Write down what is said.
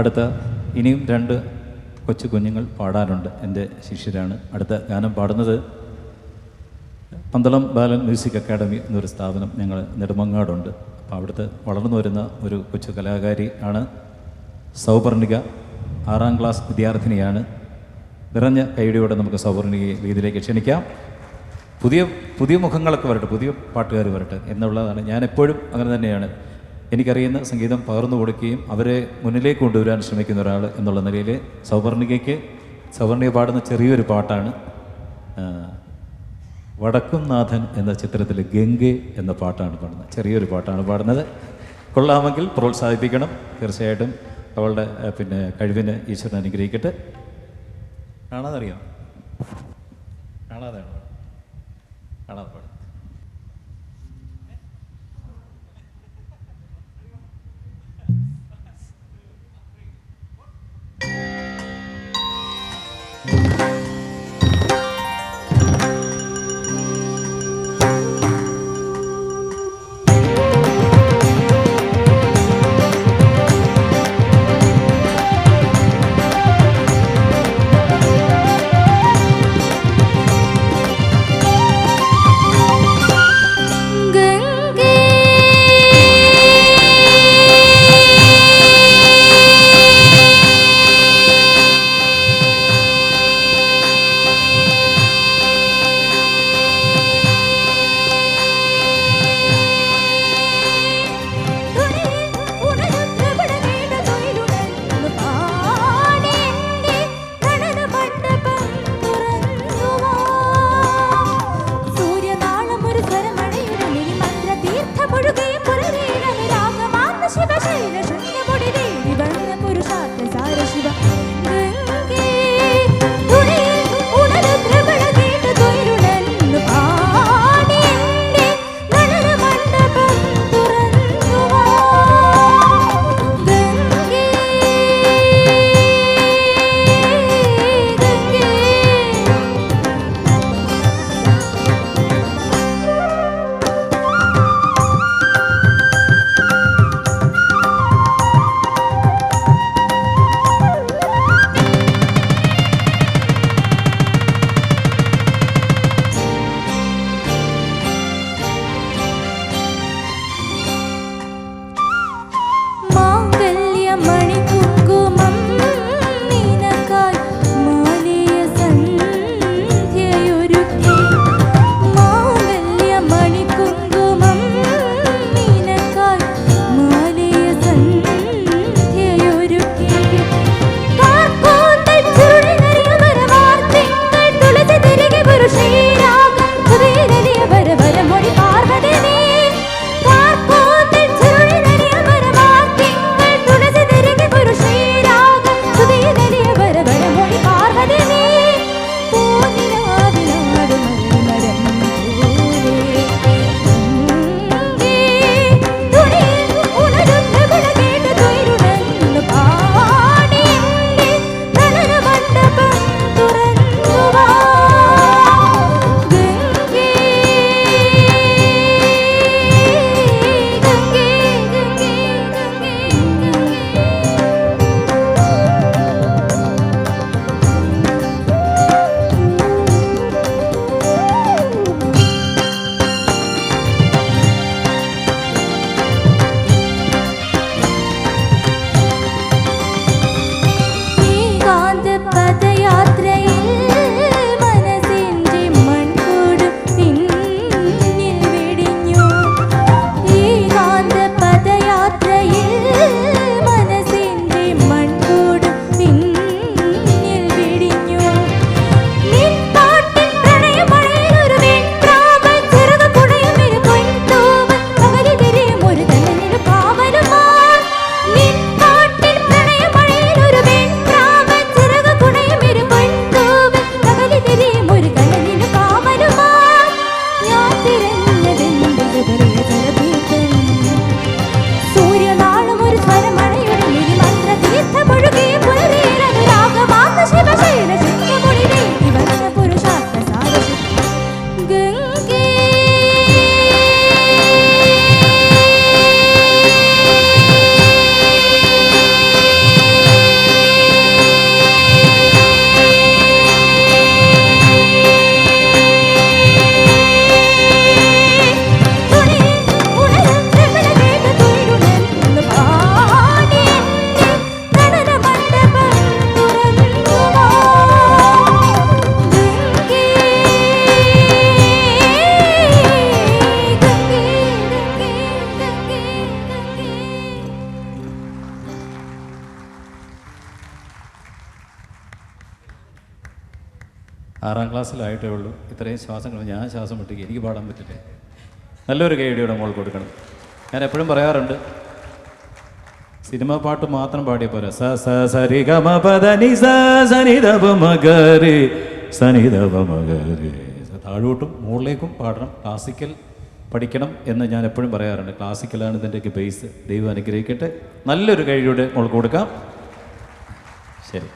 അടുത്ത ഇനിയും രണ്ട് കൊച്ചു കുഞ്ഞുങ്ങൾ പാടാനുണ്ട് എന്റെ ശിഷ്യരാണ്. അടുത്ത ഗാനം പാടുന്നത് പന്തളം ബാലൻ മ്യൂസിക് അക്കാഡമി എന്നൊരു സ്ഥാപനം ഞങ്ങൾ നെടുമങ്ങാടുണ്ട്. അപ്പോൾ അവിടുത്തെ വളർന്നു വരുന്ന ഒരു കൊച്ചു കലാകാരി ആണ് സൗപർണിക. ആറാം ക്ലാസ് വിദ്യാർത്ഥിനിയാണ്. നിറഞ്ഞ കൈഡിയോടെ നമുക്ക് സൗപർണികയെ വീതിയിലേക്ക് ക്ഷണിക്കാം. പുതിയ പുതിയ മുഖങ്ങളൊക്കെ വരട്ടെ പുതിയ പാട്ടുകാർ വരട്ടെ എന്നുള്ളതാണ്. ഞാൻ എപ്പോഴും അങ്ങനെ തന്നെയാണ്. എനിക്കറിയുന്ന സംഗീതം പകർന്നു കൊടുക്കുകയും അവരെ മുന്നിലേക്ക് കൊണ്ടുവരാൻ ശ്രമിക്കുന്ന ഒരാൾ എന്നുള്ള നിലയിൽ സൗവർണികയ്ക്ക് സൗവർണിക പാടുന്ന ചെറിയൊരു പാട്ടാണ് വടക്കുംനാഥൻ എന്ന ചിത്രത്തിൽ ഗംഗെ എന്ന പാട്ടാണ് പാടുന്നത്. ചെറിയൊരു പാട്ടാണ് പാടുന്നത്. കൊള്ളാമെങ്കിൽ പ്രോത്സാഹിപ്പിക്കണം. തീർച്ചയായിട്ടും അവളുടെ പിന്നെ കഴിവിന് ഈശ്വരൻ അനുഗ്രഹിക്കട്ടെ. കാണാതറിയാം? കാണാതെ കാണാതെ ആറാം ക്ലാസ്സിലായിട്ടേ ഉള്ളൂ. ഇത്രയും ശ്വാസങ്ങൾ ഞാൻ ശ്വാസം വിട്ടിക്ക് എനിക്ക് പാടാൻ പറ്റില്ല? നല്ലൊരു കൈഡിയുടെ മോൾ കൊടുക്കണം. ഞാൻ എപ്പോഴും പറയാറുണ്ട് സിനിമ പാട്ട് മാത്രം പാടിയ പോരാ. സ സ സരി ഗമ പദ നി സ സനി ദ പ മ സനി ദ പ മ ഗ രി. താഴോട്ടും മുകളിലേക്കും പാടണം. ക്ലാസിക്കൽ പഠിക്കണം എന്ന് ഞാൻ എപ്പോഴും പറയാറുണ്ട്. ക്ലാസിക്കലാണ് ഇതിന്റെയൊക്കെ ബേസ് ദൈവം അനുഗ്രഹിക്കട്ടെ. നല്ലൊരു കഴിയുടെ മോൾക്ക് കൊടുക്കാം. ശരി.